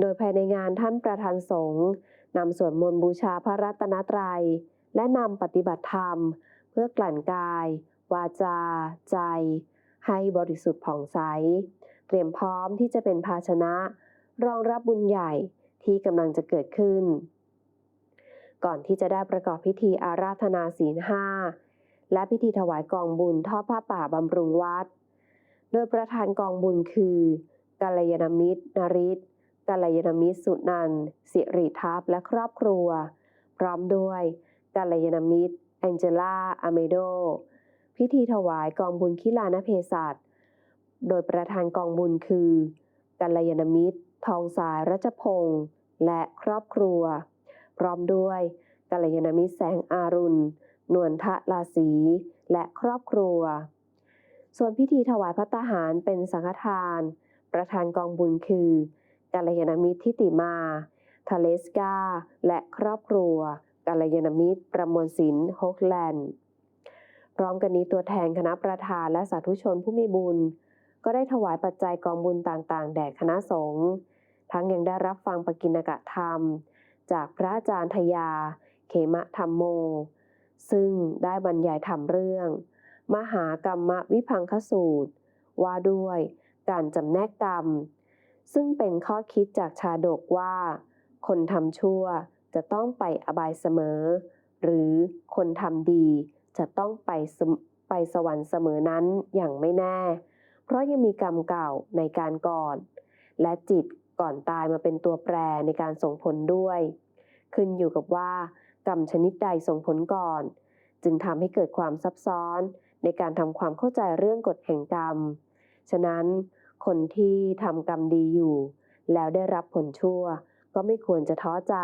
โดยภายในงานท่านประธานสงฆ์นำสวดมนต์บูชาพระรัตนตรัย และนำปฏิบัติธรรม เพื่อกลั่นกาย วาจา ใจ ให้บริสุทธิ์ผ่องใส เตรียมพร้อมที่จะเป็นภาชนะ รองรับบุญใหญ่ที่กำลังจะเกิดขึ้น ก่อนที่จะได้ประกอบพิธีอาราธนาศีลห้าและพิธีถวายกองบุญทอดผ้าป่าบำรุงวัด โดยประธานกองบุญคือกัลยาณมิตรนริศ กัลยาณมิตรสุนันท์สิริทัพและครอบครัว พร้อมด้วยกัลยาณมิตรแองเจล่าอเมโด พิธีถวายกองบุญคิลานเพศัตโดยประธานกองบุญคือกัลยาณมิตร ทองสายรัชพงศ์และครอบครัว พร้อมด้วยกัลยาณมิตรแสงอารุณ นวลทะลาศีและครอบครัว ส่วนพิธีถวายพระตาหารเป็นสังฆทาน ประธานกองบุญคือ กัลยาณมิตรทิติมาทาเลสกา และครอบครัวกัลยาณมิตร ประมวลศิลป์โฮกแลนด์ พร้อมกันนี้ตัวแทนคณะประธานและสาธุชนผู้มีบุญ ก็ได้ถวายปัจจัยกองบุญต่างๆ แด่คณะสงฆ์ทั้งยังได้รับฟังปกิณกะธรรม จากพระอาจารย์ทยา เขมะธรรมโม ซึ่งได้บรรยายธรรมเรื่อง มหากรรมวิพังคสูตร ว่าด้วยการจำแนกกรรม ซึ่งเป็นข้อคิดจากชาดกว่า คนทำชั่วจะต้องไปอบายเสมอ หรือคนทำดีจะต้องไปไปสวรรค์เสมอนั้นอย่างไม่แน่ เพราะยังมีกรรมเก่าในการก่อน และจิตก่อนตายมาเป็นตัวแปรในการส่งผลด้วย ขึ้นอยู่กับว่ากรรมชนิดใดส่งผลก่อน จึงทำให้เกิดความซับซ้อนในการทำความเข้าใจเรื่องกฎแห่งกรรม ฉะนั้น คนที่ทำกรรมดีอยู่ แล้วได้รับผลชั่ว ก็ไม่ควรจะท้อใจ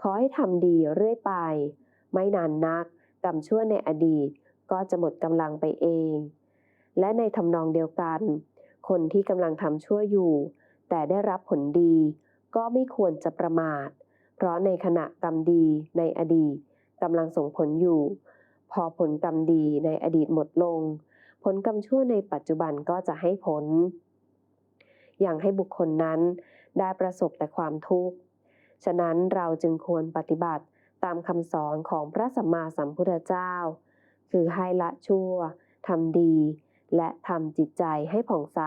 ขอให้ทำดีเรื่อยไป ไม่นานนัก กรรมชั่วในอดีตก็จะหมดกำลังไปเอง และในทำนองเดียวกัน คนที่กำลังทำชั่วอยู่ แต่ได้รับผลดี ก็ไม่ควรจะประมาท เพราะในขณะกรรมดีในอดีตกำลังส่งผลอยู่ พอผลกรรมดีในอดีตหมดลง ผลกรรมชั่วในปัจจุบันก็จะให้ผล ย่างให้บุคคลนั้นได้ประสบแต่ความทุกข์ ฉะนั้นเราจึงควรปฏิบัติตามคำสอนของพระสัมมาสัมพุทธเจ้า คือให้ละชั่วทำดี และทำจิตใจให้ผ่องใส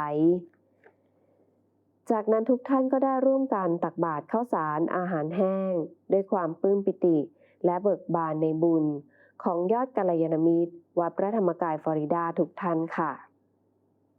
จากนั้นทุกท่านก็ได้ร่วมกันตักบาตรข้าวสารอาหารแห้ง ด้วยความปลื้มปิติและเบิกบานในบุญ ของยอดกัลยาณมิตรวัดพระธรรมกายฟลอริดาทุกท่านค่ะ